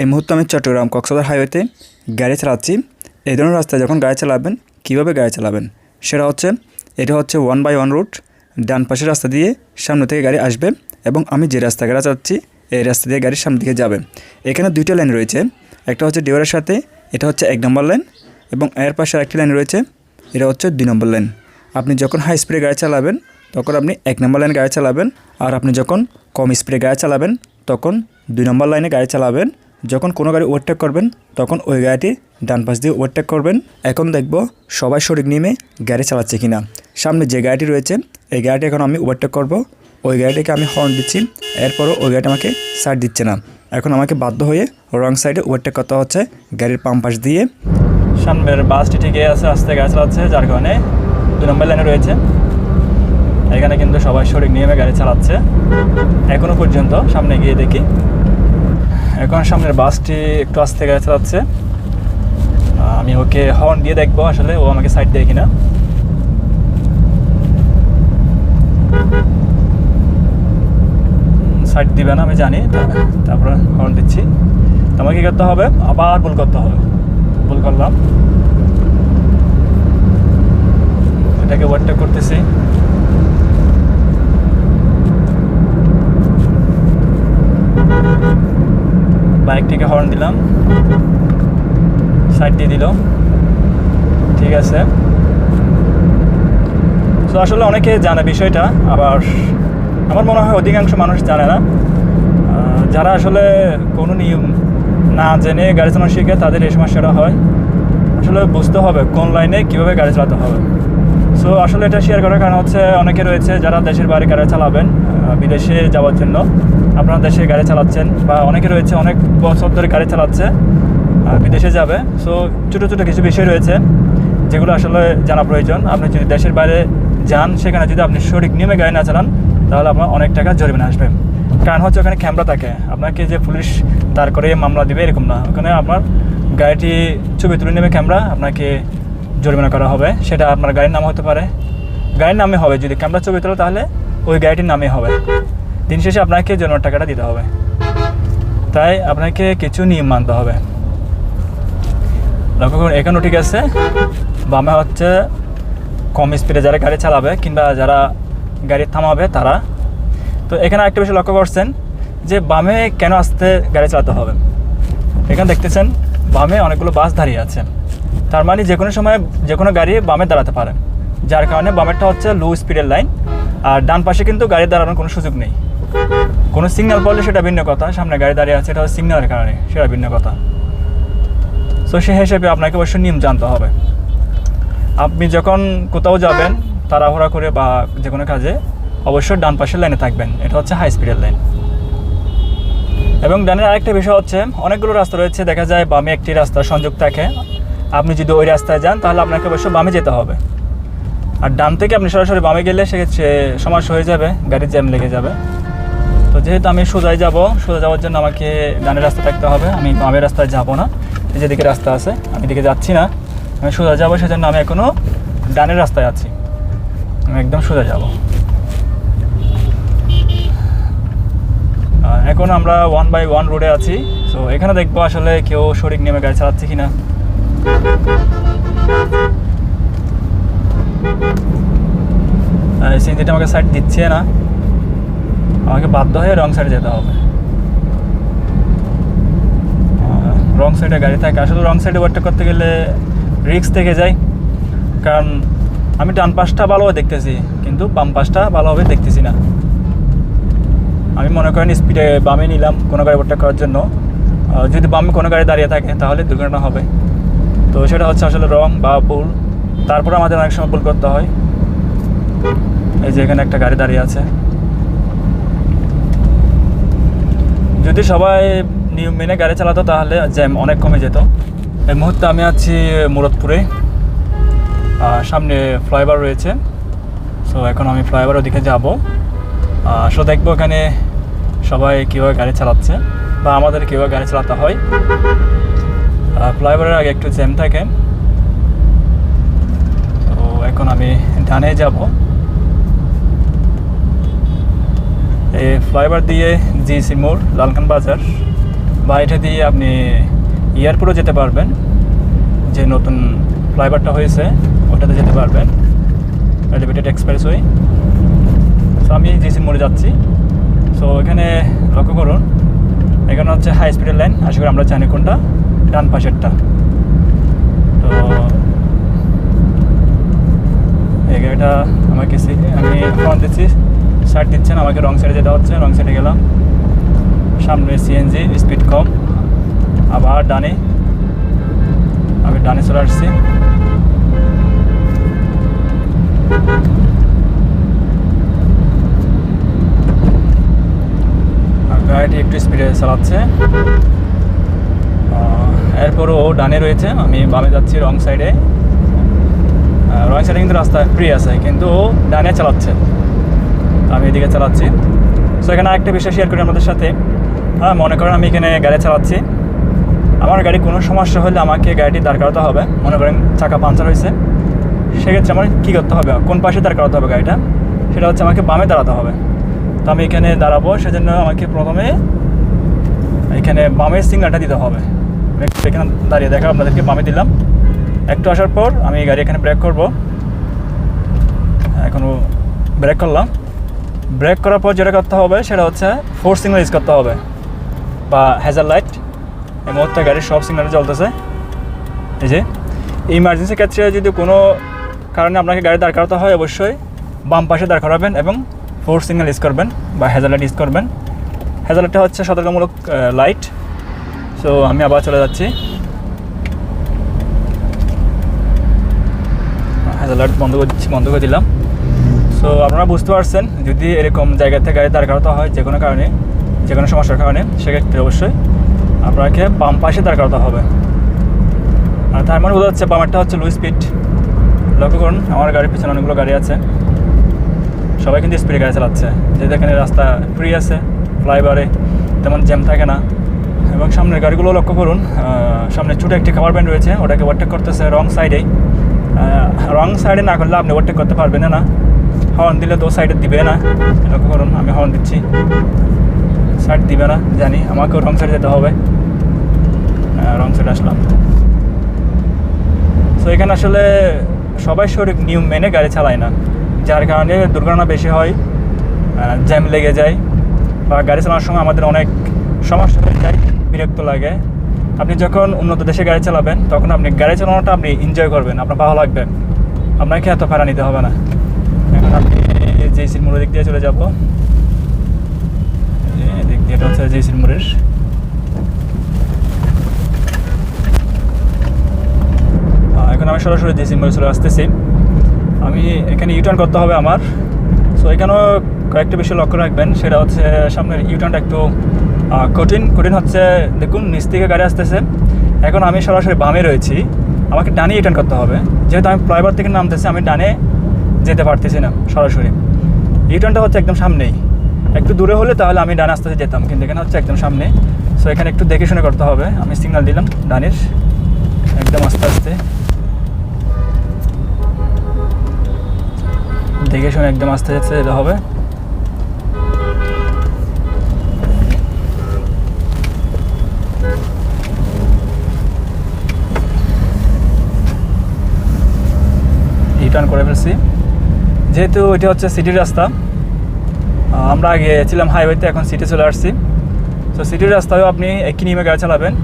এই মুহূর্তে আমি চট্টগ্রাম কক্সবাজার হাইওয়েতে গাড়ি চালাচ্ছি। এই ধরনের রাস্তায় যখন গাড়ি চালাবেন, কীভাবে গাড়ি চালাবেন? সেটা হচ্ছে, এটা হচ্ছে ওয়ান বাই ওয়ান রুট ডান পাশের রাস্তা দিয়ে সামনে থেকে গাড়ি আসবে এবং আমি যে রাস্তা গাড়ি চালাচ্ছি, এই রাস্তা দিয়ে গাড়ির সামনে দিকে যাবে। এখানে দুইটা লাইন রয়েছে, একটা হচ্ছে ডিওয়ারের সাথে, এটা হচ্ছে এক নম্বর লাইন এবং এর পাশে আরেকটি লাইন রয়েছে, এটা হচ্ছে দুই নম্বর লাইন আপনি যখন হাই স্পিডে গাড়ি চালাবেন, তখন আপনি এক নম্বর লাইনে গাড়ি চালাবেন, আর আপনি যখন কম স্পিডে গাড়ি চালাবেন, তখন দুই নম্বর লাইনে গাড়ি চালাবেন। যখন কোনো গাড়ি ওভারটেক করবেন, তখন ওই গাড়িটি ডান পাশ দিয়ে ওভারটেক করবেন। এখন দেখব সবাই সঠিক নিয়মে গাড়ি চালাচ্ছে কিনা। সামনে যে গাড়িটি রয়েছে, এই গাড়িটি এখন আমি ওভারটেক করব। ওই গাড়িটিকে আমি হর্ন দিচ্ছি, এরপরও ওই গাড়িটি আমাকে সাইড দিচ্ছে না। এখন আমাকে বাধ্য হয়ে রং সাইডে ওভারটেক করতে হচ্ছে গাড়ির পাম্প পাশ দিয়ে। সামনের বাসটি ঠিকই আছে, আস্তে গাড়ি চালাচ্ছে, যার কারণে দু নম্বর লাইনে রয়েছে। এখানে কিন্তু সবাই সঠিক নিয়মে গাড়ি চালাচ্ছে। এখনও পর্যন্ত সামনে গিয়ে দেখি। এখন সামনের বাসটি একটু আস্তে গাড়ি চালাচ্ছে। আমি ওকে হর্ন দিয়ে দেখব আসলে, ও আমাকে সাইড দেয় কিনা। সাইড দিবে না, আমি জানি তারপরে হর্ন দিচ্ছি। তো আমাকে কী করতে হবে? আবার ভুল করতে হবে। ভুল করলাম। এটাকে ওয়ারটেক করতেছি। বাইকটিকে হর্ন দিলাম। সাইড দিয়ে দিল। ঠিক আছে। তো আসলে অনেকে জানে বিষয়টা, আবার আমার মনে হয় অধিকাংশ মানুষ জানে না। যারা আসলে কোনো নিয়ম না জেনে গাড়ি চালানো শিখে, তাদের এই সমস্যাটা হয়। আসলে বুঝতে হবে কোন লাইনে কীভাবে গাড়ি চালাতে হবে। সো আসলে এটা শেয়ার করার কারণ হচ্ছে, অনেকে রয়েছে যারা দেশের বাইরে গাড়ি চালাবেন বিদেশে যাওয়ার জন্য। আপনারা দেশে গাড়ি চালাচ্ছেন বা অনেকে রয়েছে, অনেক বছর ধরে গাড়ি চালাচ্ছে বিদেশে যাবে। সো ছোটো ছোটো কিছু বিষয় রয়েছে যেগুলো আসলে জানা প্রয়োজন। আপনি যদি দেশের বাইরে যান, সেখানে যদি আপনি সঠিক নিয়মে গাড়ি না চালান, তাহলে আপনার অনেক টাকা জরিমানা আসবে। কারণ হচ্ছে ওখানে ক্যামেরা থাকে। আপনাকে যে পুলিশ দাঁড় করে মামলা দিবে, এরকম না। ওখানে আপনার গাড়িটি ছবি তুলে নেবে ক্যামেরা আপনাকে জরিমানা করা হবে। সেটা আপনার গাড়ির নাম হতে পারে। গাড়ির নামে হবে। যদি ক্যামেরা ছবি তোলো, তাহলে ওই গাড়িটির নামে হবে। দিন শেষে আপনাকে জরিমানার টাকাটা দিতে হবে। তাই আপনাকে কিছু নিয়ম মানতে হবে। লক্ষ্য করুন, এখানেও ঠিক আছে। বামে হচ্ছে কম স্পিডে যারা গাড়ি চালাবে কিংবা যারা গাড়ি থামাবে তারা। তো এখানে একটা বিষয় লক্ষ্য করছেন যে বামে কেন আসতে গাড়ি চালাতে হবে? এখানে দেখতেছেন বামে অনেকগুলো বাস দাঁড়িয়ে আছে। তার মানে যে কোনো সময় যে কোনো গাড়ি বামে দাঁড়াতে পারে। যার কারণে বামেরটা হচ্ছে লো স্পিডের লাইন আর ডান পাশে কিন্তু গাড়ি দাঁড়ানোর কোনো সুযোগ নেই। কোনো সিগন্যাল পড়লে সেটা ভিন্ন কথা, সামনে গাড়ি দাঁড়িয়ে আছে, এটা হচ্ছে সিগন্যালের কারণে, সেটা ভিন্ন কথা। তো সে হিসেবে আপনাকে অবশ্যই নিয়ম জানতে হবে। আপনি যখন কোথাও যাবেন, তাড়াহুড়া করে বা যে কোনো কাজে, অবশ্যই ডান পাশের লাইনে থাকবেন। এটা হচ্ছে হাই স্পিডের লাইন এবং ডানের আরেকটা বিষয় হচ্ছে, অনেকগুলো রাস্তা রয়েছে, দেখা যায় বামে একটি রাস্তা সংযোগ থাকে। আপনি যদি ওই রাস্তায় যান, তাহলে আপনাকে অবশ্যই বামে যেতে হবে। আর ডান থেকে আপনি সরাসরি বামে গেলে, সেক্ষেত্রে সমস্যা হয়ে যাবে, গাড়ির জ্যাম লেগে যাবে। তো যেহেতু আমি সোজায় যাব, সোজা যাওয়ার জন্য আমাকে ডানের রাস্তা থাকতে হবে। আমি বামের রাস্তায় যাব না। যেদিকে রাস্তা আছে, আমি দিকে যাচ্ছি না। আমি সোজা যাব, সেজন্য আমি এখনও ডানের রাস্তায় আছি। আমি একদম সোজা যাব। এখন আমরা ওয়ান বাই ওয়ান রোডে আছি। তো এখানে দেখব আসলে কেউ শরিক নেমে গাড়ি চালাচ্ছে কিনা। সিনজিটা আমাকে সাইড দিচ্ছে না। আমাকে বাধ্য হয়ে রং সাইডে যেতে হবে। রং সাইডে গাড়ি থাকে। আসলে রং সাইডে ওভারটেক করতে গেলে রিক্স থেকে যাই কারণ আমি ডান পাশটা ভালোভাবে দেখতেছি, কিন্তু বাম পাশটা ভালোভাবে দেখতেছি না। আমি মনে করেন স্পিডে বামে নিলাম কোনো গাড়ি ওভারটেক করার জন্য। যদি বামে কোনো গাড়ি দাঁড়িয়ে থাকে, তাহলে দুর্ঘটনা হবে। তো সেটা হচ্ছে আসলে রং বা ভুল। তারপরে আমাদের অনেক সময় ভুল করতে হয়। এই যে এখানে একটা গাড়ি দাঁড়িয়ে আছে। যদি সবাই নিয়ম মেনে গাড়ি চালাতো তাহলে জ্যাম অনেক কমে যেত। এই মুহূর্তে আমি আছি মুরদপুরে সামনে ফ্লাইওভার রয়েছে। সো এখন আমি ফ্লাইওভার ওদিকে যাব। সো দেখব এখানে সবাই কীভাবে গাড়ি চালাচ্ছে, বা আমাদের কীভাবে গাড়ি চালাতে হয়। ফ্লাইওভারের আগে একটু জ্যাম থাকে। তো, এখন আমি ডানে যাব এই ফ্লাইওভার দিয়ে জি সিমোর লালখান বাজার। বা এটা দিয়ে আপনি এয়ারপোর্টও যেতে পারবেন, যে নতুন ফ্লাইওভারটা হয়েছে, ওটাতে যেতে পারবেন এলিভেটেড এক্সপ্রেসওয়ে সো আমি জিসি মোড়ে যাচ্ছি। সো এখানে লক্ষ্য করুন, এখানে হচ্ছে হাই স্পিডের লাইন আশা করি আমরা জানি কোনটা, ডান পাশেরটা। তো, এই গাড়িটা আমাকে আমি ফোন দিচ্ছি। সাইড দিচ্ছেন, আমাকে রং সাইডে যেতে হচ্ছে রং সাইডে গেলাম। সামনে সিএনজি স্পিড কম। আবার ডানে। আমি ডানে চলে আসছি। গাড়িটি একটু স্পিডে চালাচ্ছে। এরপরও ডানে রয়েছে, আমি বামে যাচ্ছি রং সাইডে রং সাইডে কিন্তু রাস্তা ফ্রি আছে, কিন্তু ডানে চালাচ্ছে। আমি এদিকে চালাচ্ছি। সো এখানে আরেকটা বিষয় শেয়ার করি আমাদের সাথে। হ্যাঁ মনে করেন আমি এখানে গাড়ি চালাচ্ছি। আমার গাড়ি কোনো সমস্যা হলে আমাকে গাড়িটি দাঁড় করাতে হবে। মনে করেন চাকা পাঞ্চার হয়েছে। সেক্ষেত্রে আমার কী করতে হবে? কোন পাশে দাঁড় করাতে হবে গাড়িটা? সেটা হচ্ছে আমাকে বামে দাঁড়াতে হবে। তো আমি এখানে দাঁড়াবো, সেজন্য আমাকে প্রথমে এখানে বামের সিগনালটা দিতে হবে। এখানে দাঁড়িয়ে দেখা আপনাদেরকে বামে দিলাম। একটু আসার পর আমি গাড়ি এখানে ব্রেক করব। এখনও ব্রেক করলাম। ব্রেক করার পর যেটা করতে হবে, সেটা হচ্ছে ফোর সিগনাল ইউজ করতে হবে বা হ্যাজার লাইট এই মুহূর্তে গাড়ির সব সিগনালে চলতেছে এই যে ইমার্জেন্সি ক্ষেত্রে যদি কোনো কারণে আপনাকে গাড়ি দাঁড় করাতে হয়, অবশ্যই বাম পাশে দাঁড় করাবেন এবং ফোর সিগনাল ইউজ করবেন বা হ্যাজার লাইট ইউজ করবেন। হ্যাজার লাইটটা হচ্ছে সতর্কমূলক লাইট সো আমি আবার চলে যাচ্ছি। হ্যাজার লাইট বন্ধ করে দিচ্ছি বন্ধ করে দিলাম। সো আপনারা বুঝতে পারছেন, যদি এরকম জায়গা থেকে গাড়ি দাঁড় করাতে হয় যে কোনো কারণে, যে কোনো সমস্যার কারণে, সেক্ষেত্রে অবশ্যই আপনাকে বাম পাশে দাঁড় করাতে হবে। আর তার মানে বোঝা যাচ্ছে বামেরটা হচ্ছে লো স্পিড লক্ষ্য করুন, আমার গাড়ির পিছনে অনেকগুলো গাড়ি আছে। সবাই কিন্তু স্পিডে গাড়ি চালাচ্ছে। যে এখানে রাস্তা ফ্রি আছে ফ্লাইওভারে তেমন জ্যাম থাকে না। এবং সামনের গাড়িগুলো লক্ষ্য করুন সামনে ছোটো একটি খাবার ব্যান্ড রয়েছে, ওটাকে ওভারটেক করতেছে রং সাইডেই রং সাইডে না করলে আপনি ওভারটেক করতে পারবেন না। হর্ন দিলে তো সাইডে দিবে না। লক্ষ্য করুন, আমি হর্ন দিচ্ছি। সাইড দিবে না, জানি। আমাকেও রং সাইডে যেতে হবে। রং সাইডে আসলাম। তো এখানে আসলে সবাই সঠিক নিয়ম মেনে গাড়ি চালায় না। যার কারণে দুর্ঘটনা বেশি হয় জ্যাম লেগে যায়। বা গাড়ি চালানোর সময় আমাদের অনেক সমস্যা হয়ে যায়, বিরক্ত লাগে। আপনি যখন উন্নত দেশে গাড়ি চালাবেন, তখন আপনি গাড়ি চালানোটা আপনি এনজয় করবেন, আপনার ভালো লাগবে। আপনাকে এত ভাড়া নিতে হবে না। আপনি জেসির মোড়ের দিক দিয়ে চলে যাব। দিক দিয়ে এটা হচ্ছে জেসির মোড়ের। এখন আমি সরাসরি জেসির মোড়ে চলে আসতেছি। আমি এখানে ইউটার্ন করতে হবে আমার। সো এখানেও কয়েকটা বিষয় লক্ষ্য রাখবেন। সেটা হচ্ছে সামনের ইউটার্নটা একটু কঠিন। কঠিন হচ্ছে, দেখুন, নিচ থেকে গাড়ি আসতেছে। এখন আমি সরাসরি বামে রয়েছি। আমাকে ডানে ইউটার্ন করতে হবে। যেহেতু আমি ফ্লাইওভার থেকে নামতেছি, আমি ডানে যেতে পারতেছি না সরাসরি। ইউটার্নটা হচ্ছে একদম সামনেই। একটু দূরে হলে তাহলে আমি ডান আস্তে যেতাম, কিন্তু এখানে হচ্ছে একদম সামনে সো এখানে একটু দেখে শুনে করতে হবে। আমি সিগনাল দিলাম ডানের। একদম আস্তে আস্তে। দেখে শুনে একদম আস্তে আস্তে যেতে হবে। রিটার্ন করে ফেলছি। যেহেতু এটা হচ্ছে সিটির রাস্তা আমরা আগে ছিলাম হাইওয়েতে এখন সিটি চলে আসছি। তো সিটির রাস্তায়ও আপনি একই নিয়মে গাড়ি চালাবেন।